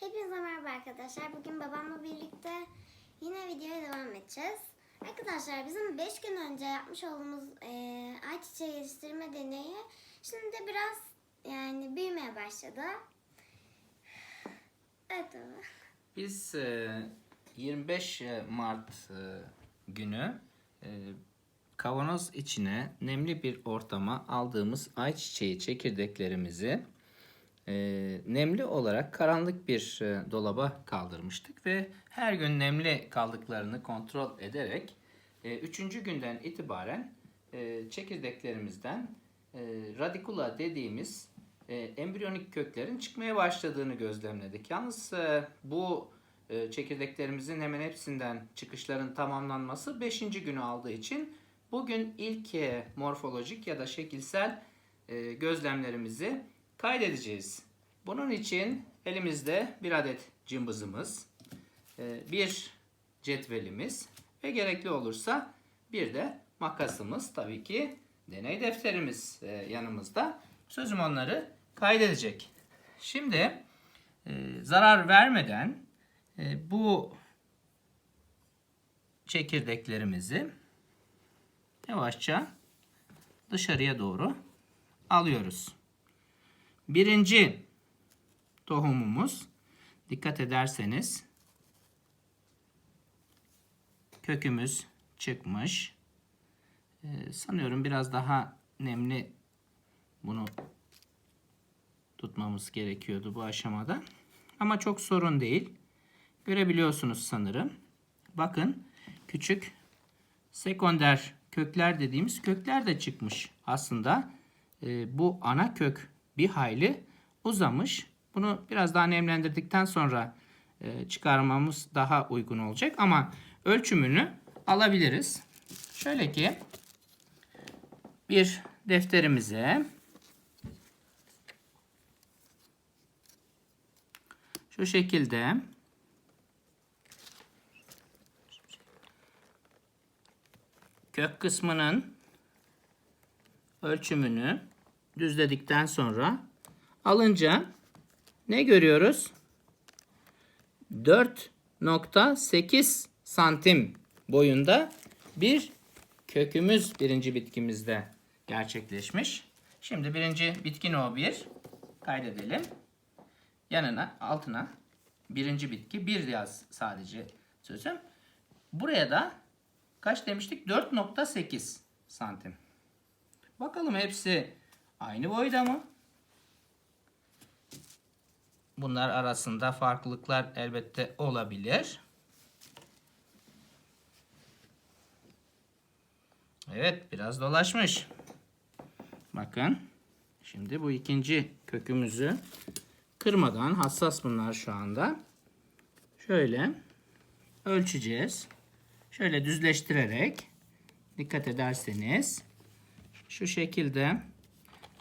Hepinize merhaba arkadaşlar. Bugün babamla birlikte yine videoya devam edeceğiz. Arkadaşlar bizim 5 gün önce yapmış olduğumuz e, ayçiçeği yetiştirme deneyi şimdi biraz yani büyümeye başladı. Evet baba. Biz e, 25 Mart e, günü e, kavanoz içine nemli bir ortama aldığımız ayçiçeği çekirdeklerimizi e, nemli olarak karanlık bir e, dolaba kaldırmıştık ve her gün nemli kaldıklarını kontrol ederek 3. günden itibaren e, çekirdeklerimizden e, radikula dediğimiz e, embriyonik köklerin çıkmaya başladığını gözlemledik. Yalnız e, bu e, çekirdeklerimizin hemen hepsinden çıkışların tamamlanması 5. günü aldığı için bugün ilk e, morfolojik ya da şekilsel e, gözlemlerimizi kaydedeceğiz. Bunun için elimizde bir adet cımbızımız, e, bir cetvelimiz ve gerekli olursa bir de makasımız tabii ki deney defterimiz e, yanımızda. Sözüm onları kaydedecek. Şimdi e, zarar vermeden bu çekirdeklerimizi yavaşça dışarıya doğru alıyoruz. Birinci tohumumuz dikkat ederseniz kökümüz çıkmış. Ee, sanıyorum biraz daha nemli bunu tutmamız gerekiyordu bu aşamada. Ama çok sorun değil. Görebiliyorsunuz sanırım. Bakın küçük sekonder kökler dediğimiz kökler de çıkmış. Aslında e, bu ana kök bir hayli uzamış. Bunu biraz daha nemlendirdikten sonra e, çıkarmamız daha uygun olacak. Ama ölçümünü alabiliriz. Şöyle ki bir defterimize şu şekilde kök kısmının ölçümünü düzledikten sonra alınca ne görüyoruz? 4.8 santim boyunda bir kökümüz birinci bitkimizde gerçekleşmiş. Şimdi birinci bitki no 1 kaydedelim. Yanına altına birinci bitki bir yaz sadece sözüm. Buraya da kaç demiştik? 4.8 santim. Bakalım hepsi aynı boyda mı? Bunlar arasında farklılıklar elbette olabilir. Evet biraz dolaşmış. Bakın. Şimdi bu ikinci kökümüzü kırmadan hassas bunlar şu anda. Şöyle ölçeceğiz. Şöyle düzleştirerek dikkat ederseniz şu şekilde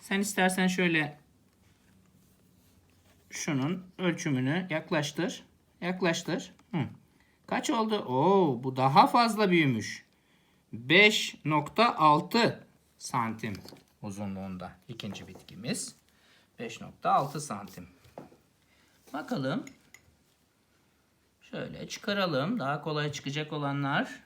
sen istersen şöyle şunun ölçümünü yaklaştır. Yaklaştır. Hı. Kaç oldu? Oo, bu daha fazla büyümüş. 5.6 santim uzunluğunda ikinci bitkimiz. 5.6 santim. Bakalım. Şöyle çıkaralım. Daha kolay çıkacak olanlar.